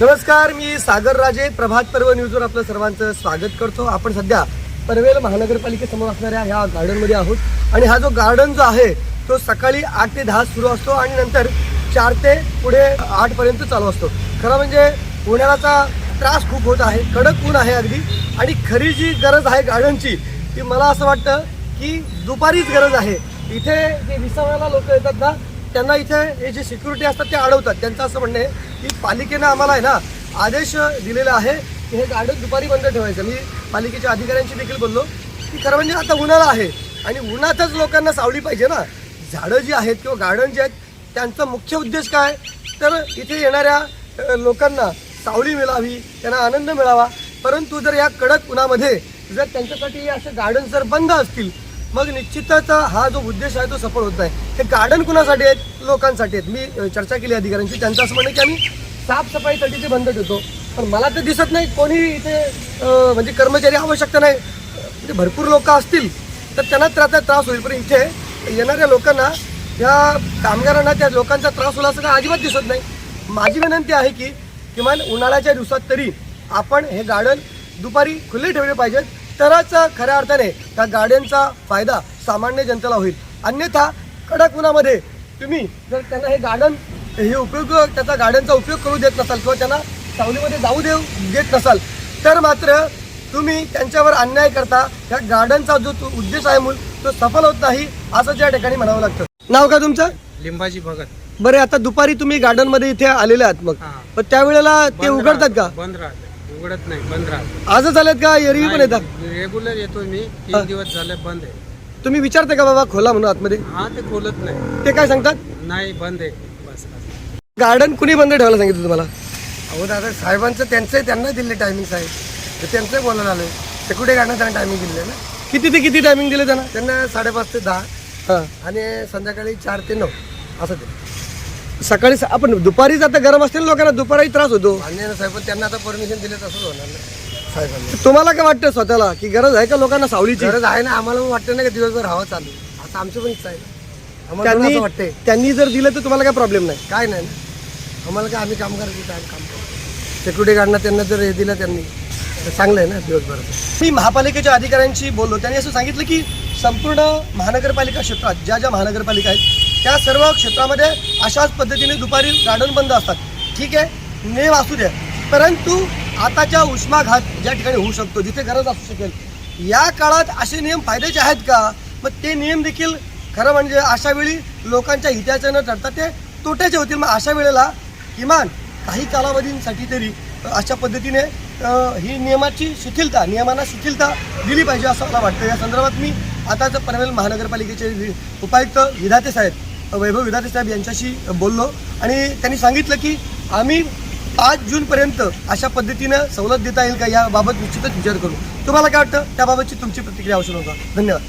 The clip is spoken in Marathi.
नमस्कार मी सागर राजे प्रभात पर्व न्यूजवर आपलं सर्वांचं स्वागत करतो. आपण सध्या पनवेल महानगरपालिकेसमोर असणाऱ्या ह्या गार्डनमध्ये आहोत. आणि हा जो गार्डन जो आहे तो सकाळी आठ ते दहा सुरू असतो आणि नंतर चार ते पुढे आठपर्यंत चालू असतो. खरं म्हणजे उन्हाळ्याचा त्रास खूप होत आहे कडक ऊन आहे अगदी. आणि खरी जी गरज आहे गार्डनची ती मला असं वाटतं की दुपारीच गरज आहे. इथे जे विसाव्याला लोक येतात ना त्यांना इथे हे जे सिक्युरिटी असतात ते अडवतात. त्यांचं असं म्हणणं आहे की पालिकेनं आम्हाला आहे ना आदेश दिलेला आहे की हे गार्डन दुपारी बंद ठेवायचं. मी पालिकेच्या अधिकाऱ्यांशी देखील बोललो की खरं म्हणजे आता उन्हाळा आहे आणि उन्हातच लोकांना सावली पाहिजे ना. झाडं जी आहेत किंवा गार्डन जे आहेत त्यांचा मुख्य उद्देश काय? तर इथे येणाऱ्या लोकांना सावली मिळावी त्यांना आनंद मिळावा. परंतु जर या कडक उन्हामध्ये जर त्यांच्यासाठी असे गार्डन जर बंद असतील मग निश्चितच हा जो उद्देश आहे तो सफल होत नाही. हे गार्डन कुणासाठी आहेत? लोकांसाठी आहेत. मी चर्चा केली अधिकाऱ्यांची त्यांचं असं म्हणणं की आम्ही साफसफाईसाठी ते बंद ठेवतो. पण मला तर दिसत नाही कोणी इथे म्हणजे कर्मचारी आवश्यकता नाही. म्हणजे भरपूर लोक असतील तर त्यांना त्याचा त्रास होईल. पण इथे येणाऱ्या लोकांना या कामगारांना त्या लोकांचा त्रास होईल असं काय अजिबात दिसत नाही. माझी विनंती आहे की किमान उन्हाळ्याच्या दिवसात तरी आपण हे गार्डन दुपारी खुले ठेवले पाहिजेत. तरच खऱ्या अर्थाने त्या गार्डनचा फायदा सामान्य जनतेला होईल. अन्यथा कडक उन्हामध्ये तुम्ही जर त्यांना हे गार्डन हे उपयोग त्याचा गार्डनचा उपयोग करू देत नसाल किंवा त्यांना सावलीमध्ये जाऊ देऊ देत नसाल तर मात्र तुम्ही त्यांच्यावर अन्याय करता. त्या गार्डनचा जो उद्देश आहे मूल तो सफल होत नाही असं त्या ठिकाणी म्हणावं लागतं. नाव का तुमचं? लिंबाजी भगत. बरं आता दुपारी तुम्ही गार्डनमध्ये इथे आलेले आहात मग. पण त्यावेळेला ते उघडतात का? बंद राहते. उघडत नाही बंद राहत. आजच आलेत का? एरवी पण येतात? रेग्युलर येतोय मी. हा. तीन दिवस झाले बंद आहे. तुम्ही विचारता का बाबा खोला म्हणून आतमध्ये? हा ते खोलत नाही. ते काय सांगतात? नाही बंद आहे. बस. गार्डन कुणी बंद ठेवायला सांगितलं तुम्हाला? अहो दादा साहेबांचं त्यांचं त्यांना दिले टायमिंग साहेब. तर त्यांचं बोलायला आलं ते कुठे गाणं त्यांना टायमिंग दिले ना किती ते किती टायमिंग दिले त्यांना? त्यांना साडेपाच ते दहा. हां. आणि संध्याकाळी चार ते नऊ. असं ते. सकाळी स- आपण दुपारीच आता गरम असते ना लोकांना दुपारी त्रास होतो. मान्य ना साहेब पण त्यांना आता परमिशन दिले तसंच होणार ना. साहेबांनी तुम्हाला काय वाटतं स्वतःला? की गरज आहे का लोकांना सावलीची? गरज आहे ना आम्हाला पण वाटतं ना की दिवसभर हवा चालू आता आमची पण इच्छा आहे ना. आम्हाला पण त्यांनी असं वाटतंय. त्यांनी जर दिलं तर तुम्हाला काय प्रॉब्लेम नाही? काय नाही ना. आम्हाला काय आम्ही काम करायचं टाइम काम करतो. सिक्युरिटी गार्डनं त्यांना जर हे दिलं त्यांनी तर चांगलं आहे ना दिवसभराचं मी महापालिकेच्या अधिकाऱ्यांशी बोललो. त्यांनी असं सांगितलं की संपूर्ण महानगरपालिका क्षेत्रात ज्या ज्या महानगरपालिका आहेत त्या सर्व क्षेत्रामध्ये अशाच पद्धतीने दुपारी गार्डन बंद असतात. ठीक आहे? नेम असू द्या. परंतु आताच्या उष्माघात ज्या ठिकाणी होऊ शकतो जिथे गरज असू शकेल या काळात असे नियम फायद्याचे आहेत का? मग ते नियम देखील खरं म्हणजे अशा वेळी लोकांच्या हिताचे न ठरता ते तोट्याचे होतील. मग अशा वेळेला किमान काही कालावधींसाठी तरी अशा पद्धतीने ही नियमाची शिथिलता नियमांना शिथिलता दिली पाहिजे असं मला वाटतं. या संदर्भात मी आताच पनवेल महानगरपालिकेचे उपायुक्त विधाते साहेब वैभव विधाते साहेब यांच्याशी बोललो आणि त्यांनी सांगितलं की आम्ही पाच जूनपर्यंत अशा पद्धतीनं सवलत देता येईल का याबाबत निश्चितच विचार करू. तुम्हाला काय वाटतं? त्याबाबतची तुमची प्रतिक्रिया आवश्यक होता धन्यवाद.